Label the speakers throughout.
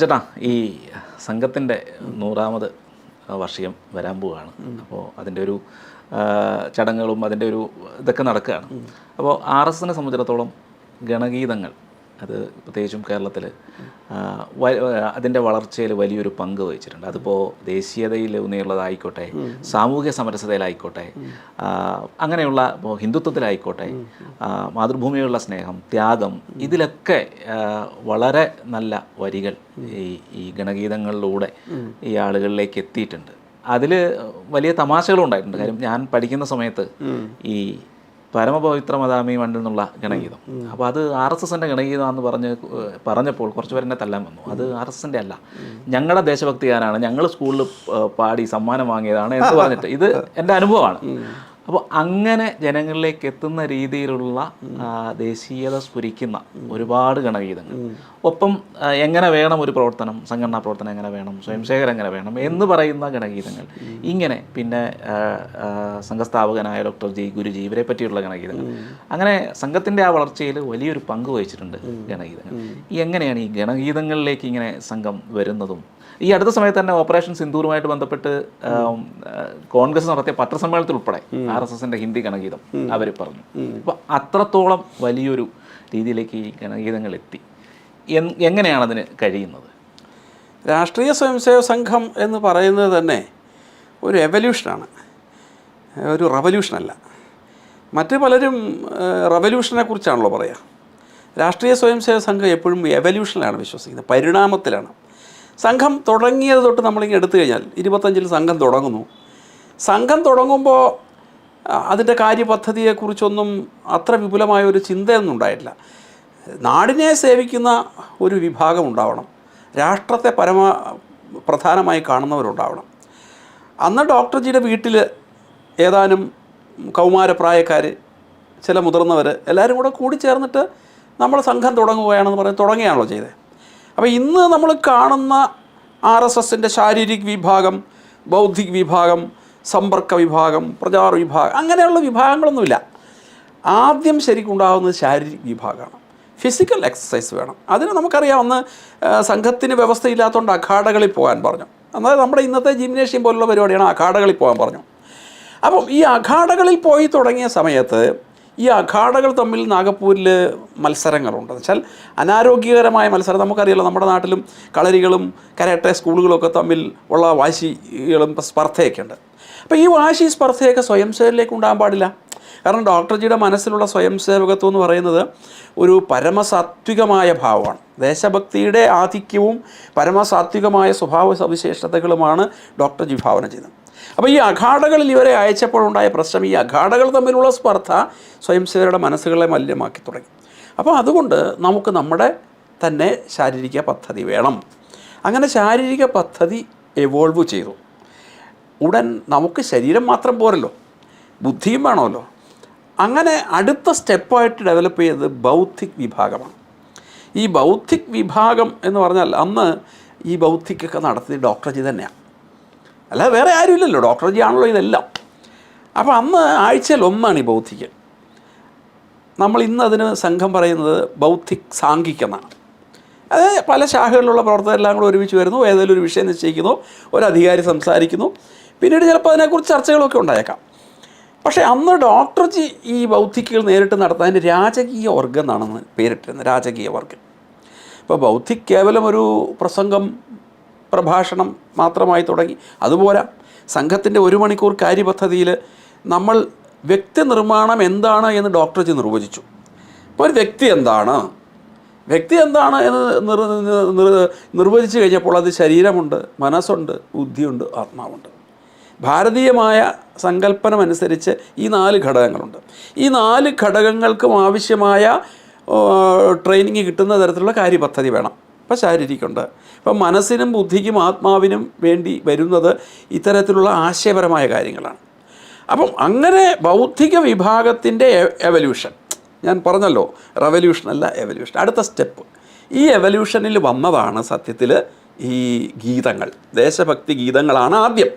Speaker 1: ചേട്ടാ ഈ സംഘത്തിന്റെ നൂറാമത് വർഷം വരാൻ പോവുകയാണ്. അപ്പോൾ അതിന്റെ ഒരു ചടങ്ങുകളും അതിന്റെ ഒരു ഇതൊക്കെ നടക്കുകയാണ്. അപ്പോൾ ആർ എസ് എസിനെ സംബന്ധിച്ചിടത്തോളം ഗണഗീതങ്ങൾ അത് പ്രത്യേകിച്ചും കേരളത്തിൽ അതിന്റെ വളർച്ചയിൽ വലിയൊരു പങ്ക് വഹിച്ചിട്ടുണ്ട്. അതിപ്പോൾ ദേശീയതയിൽ ഊന്നിയുള്ളതായിക്കോട്ടെ സാമൂഹ്യ സമരസതയിലായിക്കോട്ടെ അങ്ങനെയുള്ള ഇപ്പോൾ ഹിന്ദുത്വത്തിലായിക്കോട്ടെ മാതൃഭൂമിയുള്ള സ്നേഹം ത്യാഗം ഇതിലൊക്കെ വളരെ നല്ല വരികൾ ഈ ഈ ഗണഗീതങ്ങളിലൂടെ ഈ ആളുകളിലേക്ക് എത്തിയിട്ടുണ്ട്. അതിൽ വലിയ തമാശകളും ഉണ്ടായിട്ടുണ്ട് കാര്യം ഞാൻ പഠിക്കുന്ന സമയത്ത് ഈ പരമപവിത്ര മതാമി മണ്ണിൽ നിന്നുള്ള ഗണഗീതം. അപ്പോൾ അത് ആർ എസ് എസിന്റെ ഗണഗീതമാണെന്ന് പറഞ്ഞ് പറഞ്ഞപ്പോൾ കുറച്ച് പേരെന്നെ തല്ലാൻ വന്നു. അത് ആർ എസ് എസിന്റെ അല്ല. ഞങ്ങളുടെ ദേശഭക്തി ഗാനാണ് ഞങ്ങൾ സ്കൂളിൽ പാടി സമ്മാനം വാങ്ങിയതാണ് എന്ന് പറഞ്ഞിട്ട്. ഇത് എന്റെ അനുഭവമാണ്. അപ്പോൾ അങ്ങനെ ജനങ്ങളിലേക്ക് എത്തുന്ന രീതിയിലുള്ള ദേശീയത സ്ഫുരിക്കുന്ന ഒരുപാട് ഗണഗീതങ്ങൾ ഒപ്പം എങ്ങനെ വേണം ഒരു പ്രവർത്തനം സംഘടനാ പ്രവർത്തനം എങ്ങനെ വേണം സ്വയംസേവകർ എങ്ങനെ വേണം എന്ന് പറയുന്ന ഗണഗീതങ്ങൾ ഇങ്ങനെ പിന്നെ സംഘസ്ഥാപകനായ ഡോക്ടർ ജി ഗുരുജി ഇവരെ പറ്റിയുള്ള ഗണഗീതങ്ങൾ അങ്ങനെ സംഘത്തിന്റെ ആ വളർച്ചയിൽ വലിയൊരു പങ്ക് വഹിച്ചിട്ടുണ്ട് ഗണഗീതങ്ങൾ എങ്ങനെയാണ് ഈ ഗണഗീതങ്ങളിലേക്ക് ഇങ്ങനെ സംഘം വരുന്നതും ഈ അടുത്ത സമയത്ത് തന്നെ ഓപ്പറേഷൻ സിന്ദൂറുമായിട്ട് ബന്ധപ്പെട്ട് കോൺഗ്രസ് നടത്തിയ പത്രസമ്മേളനത്തിൽ ഉൾപ്പെടെ ആർ എസ് എസിന്റെ ഹിന്ദി ഗണഗീതം അവർ പറഞ്ഞു. അപ്പോൾ അത്രത്തോളം വലിയൊരു രീതിയിലേക്ക് ഈ ഗണഗീതങ്ങൾ എത്തി. എങ്ങനെയാണ് അതിന് കഴിയുന്നത്?
Speaker 2: രാഷ്ട്രീയ സ്വയംസേവ സംഘം എന്ന് പറയുന്നത് തന്നെ ഒരു എവല്യൂഷനാണ് ഒരു റവല്യൂഷനല്ല മറ്റ് പലരും റവല്യൂഷനെ കുറിച്ചാണല്ലോ പറയുക രാഷ്ട്രീയ സ്വയംസേവക സംഘം എപ്പോഴും എവല്യൂഷനിലാണ് വിശ്വസിക്കുന്നത്. പരിണാമത്തിലാണ്. സംഘം തുടങ്ങിയത് തൊട്ട് നമ്മളിങ്ങനെ എടുത്തു കഴിഞ്ഞാൽ ഇരുപത്തഞ്ചിൽ സംഘം തുടങ്ങുന്നു. സംഘം തുടങ്ങുമ്പോൾ അതിന്റെ കാര്യപദ്ധതിയെക്കുറിച്ചൊന്നും അത്ര വിപുലമായ ഒരു ചിന്തയൊന്നും ഉണ്ടായില്ല നാടിനെ സേവിക്കുന്ന ഒരു വിഭാഗം ഉണ്ടാവണം. രാഷ്ട്രത്തെ പരമ പ്രധാനമായി കാണുന്നവരുണ്ടാവണം. അന്ന് ഡോക്ടർ ജിയുടെ വീട്ടിൽ ഏതാനും കൗമാരപ്രായക്കാർ ചില മുതിർന്നവർ എല്ലാവരും കൂടെ കൂടി ചേർന്നിട്ട് നമ്മൾ സംഘം തുടങ്ങുകയാണെന്ന് പറഞ്ഞ് തുടങ്ങുകയാണല്ലോ ചെയ്തത്. അപ്പോൾ ഇന്ന് നമ്മൾ കാണുന്ന ആർ എസ് എസിന്റെ ശാരീരിക് വിഭാഗം ബൗദ്ധിക് വിഭാഗം സമ്പർക്ക വിഭാഗം പ്രചാർ വിഭാഗം അങ്ങനെയുള്ള വിഭാഗങ്ങളൊന്നുമില്ല. ആദ്യം ശരിക്കുണ്ടാകുന്നത് ശാരീരിക വിഭാഗമാണ്. ഫിസിക്കൽ എക്സസൈസ് വേണം. അതിന് നമുക്കറിയാം ഒന്ന് സംഘത്തിന് വ്യവസ്ഥയില്ലാത്തതുകൊണ്ട് അഖാഡകളിൽ പോകാൻ പറഞ്ഞു. അതായത് നമ്മുടെ ഇന്നത്തെ ജിംനേഷ്യം പോലുള്ള പരിപാടിയാണ് അഖാഡകളിൽ പോകാൻ പറഞ്ഞു. അപ്പം ഈ അഖാഡകളിൽ പോയി തുടങ്ങിയ സമയത്ത് ഈ അഖാഡകൾ തമ്മിൽ നാഗപ്പൂരിൽ മത്സരങ്ങളുണ്ട്. വെച്ചാൽ അനാരോഗ്യകരമായ മത്സരം. നമുക്കറിയാലോ നമ്മുടെ നാട്ടിലും കളരികളും കരാട്ടെ സ്കൂളുകളൊക്കെ തമ്മിൽ ഉള്ള വാശികളും സ്പർദ്ധയൊക്കെ ഉണ്ട്. അപ്പോൾ ഈ വാശി സ്പർദ്ധയൊക്കെ സ്വയംസേവരിലേക്ക് ഉണ്ടാകാൻ പാടില്ല. കാരണം ഡോക്ടർ ജിയുടെ മനസ്സിലുള്ള സ്വയം സേവകത്വം എന്ന് പറയുന്നത് ഒരു പരമസാത്വികമായ ഭാവമാണ്. ദേശഭക്തിയുടെ ആധിക്യവും പരമസാത്വികമായ സ്വഭാവ സവിശേഷതകളുമാണ് ഡോക്ടർജി ഭാവന ചെയ്തത് അപ്പോൾ ഈ അഖാഡകളിൽ ഇവരെ അയച്ചപ്പോൾ അയച്ചപ്പോഴുണ്ടായ പ്രശ്നം ഈ അഖാഡകൾ തമ്മിലുള്ള സ്പർദ്ധ സ്വയംസേവരുടെ മനസ്സുകളെ മലിനമാക്കി തുടങ്ങി. അപ്പോൾ അതുകൊണ്ട് നമുക്ക് നമ്മുടെ തന്നെ ശാരീരിക പദ്ധതി വേണം. അങ്ങനെ ശാരീരിക പദ്ധതി എവോൾവ് ചെയ്തു. ഉടൻ നമുക്ക് ശരീരം മാത്രം പോരല്ലോ. ബുദ്ധിയും വേണമല്ലോ. അങ്ങനെ അടുത്ത സ്റ്റെപ്പായിട്ട് ഡെവലപ്പ് ചെയ്തത് ബൗദ്ധിക് വിഭാഗമാണ്. ഈ ബൗദ്ധിക് വിഭാഗം എന്ന് പറഞ്ഞാൽ അന്ന് ഈ ബൗദ്ധിക്കൊക്കെ നടത്തിയത് ഡോക്ടർ ജി തന്നെയാണ്. അല്ലാതെ വേറെ ആരുമില്ലല്ലോ. ഡോക്ടർ ജി ആണല്ലോ ഇതെല്ലാം. അപ്പോൾ അന്ന് ആഴ്ചയിൽ ഒന്നാണ് ഈ ബൗദ്ധിക്ക് നമ്മൾ ഇന്ന് അതിന് സംഘം പറയുന്നത് ബൗദ്ധിക് സാംഘിക് അത് പല ശാഖകളിലുള്ള പ്രവർത്തകരെല്ലാം കൂടെ ഒരുമിച്ച് വരുന്നു. ഏതെങ്കിലും ഒരു വിഷയം നിശ്ചയിക്കുന്നു. ഒരു അധികാരി സംസാരിക്കുന്നു. പിന്നീട് ചിലപ്പോൾ അതിനെക്കുറിച്ച് ചർച്ചകളൊക്കെ ഉണ്ടായേക്കാം. പക്ഷേ അന്ന് ഡോക്ടർ ജി ഈ ബൗദ്ധിക്കുകൾ നേരിട്ട് നടത്താൻ രാജകീയ വർഗം എന്നാണെന്ന് പേരിട്ടിരുന്നത്. രാജകീയ വർഗം ഇപ്പോൾ ബൗദ്ധിക് കേവലം ഒരു പ്രസംഗം പ്രഭാഷണം മാത്രമായി തുടങ്ങി. അതുപോലെ സംഘത്തിന്റെ ഒരു മണിക്കൂർ കാര്യപദ്ധതിയിൽ നമ്മൾ വ്യക്തി നിർമ്മാണം എന്താണ് എന്ന് ഡോക്ടർ ജി നിർവചിച്ചു. ഇപ്പോൾ ഒരു വ്യക്തി എന്താണ്? വ്യക്തി എന്താണ് എന്ന് നിർ നിർ- നിർവചിച്ചു കഴിഞ്ഞപ്പോൾ അത് ശരീരമുണ്ട് മനസ്സുണ്ട് ബുദ്ധിയുണ്ട് ആത്മാവുണ്ട്. ഭാരതീയമായ സങ്കല്പനമനുസരിച്ച് ഈ നാല് ഘടകങ്ങളുണ്ട്. ഈ നാല് ഘടകങ്ങൾക്കും ആവശ്യമായ ട്രെയിനിങ് കിട്ടുന്ന തരത്തിലുള്ള കാര്യപദ്ധതി വേണം. ഇപ്പോൾ ശാരീരികമുണ്ട് ഇപ്പം മനസ്സിനും ബുദ്ധിക്കും ആത്മാവിനും വേണ്ടി വരുന്നത് ഇത്തരത്തിലുള്ള ആശയപരമായ കാര്യങ്ങളാണ്. അപ്പം അങ്ങനെ ബൗദ്ധിക വിഭാഗത്തിന്റെ എവല്യൂഷൻ ഞാൻ പറഞ്ഞല്ലോ റെവല്യൂഷൻ അല്ല എവല്യൂഷൻ അടുത്ത സ്റ്റെപ്പ് ഈ എവല്യൂഷനിൽ വന്നതാണ് സത്യത്തിൽ ഈ ഗീതങ്ങൾ. ദേശഭക്തി ഗീതങ്ങളാണ് ആദ്യം.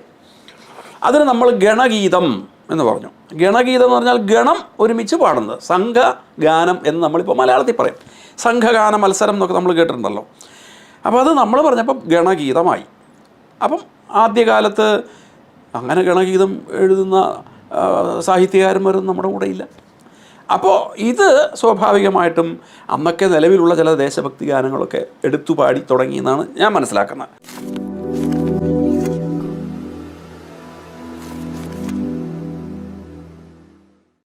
Speaker 2: അതിന് നമ്മൾ ഗണഗീതം എന്ന് പറഞ്ഞു. ഗണഗീതം എന്ന് പറഞ്ഞാൽ ഗണം ഒരുമിച്ച് പാടുന്നത്. സംഘ ഗാനം എന്ന് നമ്മളിപ്പോൾ മലയാളത്തിൽ പറയും. സംഘഗാന മത്സരം എന്നൊക്കെ നമ്മൾ കേട്ടിട്ടുണ്ടല്ലോ. അപ്പോൾ അത് നമ്മൾ പറഞ്ഞപ്പോൾ ഗണഗീതമായി. അപ്പം ആദ്യകാലത്ത് അങ്ങനെ ഗണഗീതം എഴുതുന്ന സാഹിത്യകാരന്മാരും നമ്മുടെ കൂടെ ഇല്ല. അപ്പോൾ ഇത് സ്വാഭാവികമായിട്ടും അന്നൊക്കെ നിലവിലുള്ള ചില ദേശഭക്തി ഗാനങ്ങളൊക്കെ എടുത്തു പാടി തുടങ്ങിയെന്നാണ് ഞാൻ മനസ്സിലാക്കുന്നത്.